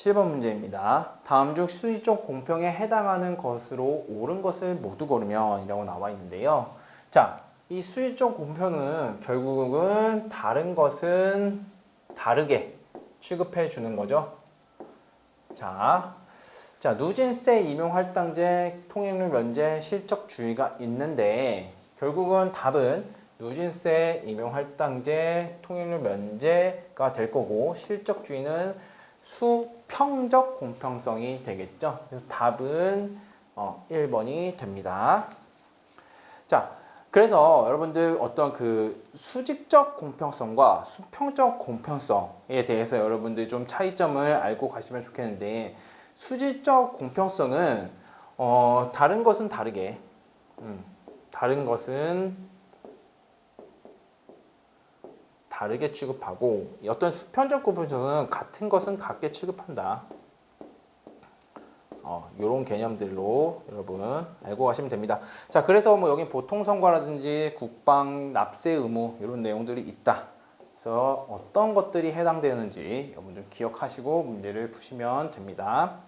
7번 문제입니다. 다음 중 수지적 공평에 해당하는 것으로 옳은 것을 모두 고르면 이라고 나와 있는데요. 자, 이 수지적 공평은 결국은 다른 것은 다르게 취급해 주는 거죠. 자, 자 누진세 임용할당제 통행료 면제 실적주의가 있는데 결국은 답은 누진세 임용할당제 통행료 면제가 될 거고 실적주의는 수평적 공평성이 되겠죠. 그래서 답은 어, 1번이 됩니다. 자, 그래서 여러분들 어떤 그 수직적 공평성과 수평적 공평성에 대해서 여러분들 좀 차이점을 알고 가시면 좋겠는데 수직적 공평성은 어, 다른 것은 다르게 음, 다른 것은 다르게 취급하고 어떤 수평적 공평성은 같은 것은 같게 취급한다. 어, 이런 개념들로 여러분 알고 가시면 됩니다. 자, 그래서 뭐 여기 보통선거라든지 국방 납세 의무 이런 내용들이 있다. 그래서 어떤 것들이 해당되는지 여러분 좀 기억하시고 문제를 푸시면 됩니다.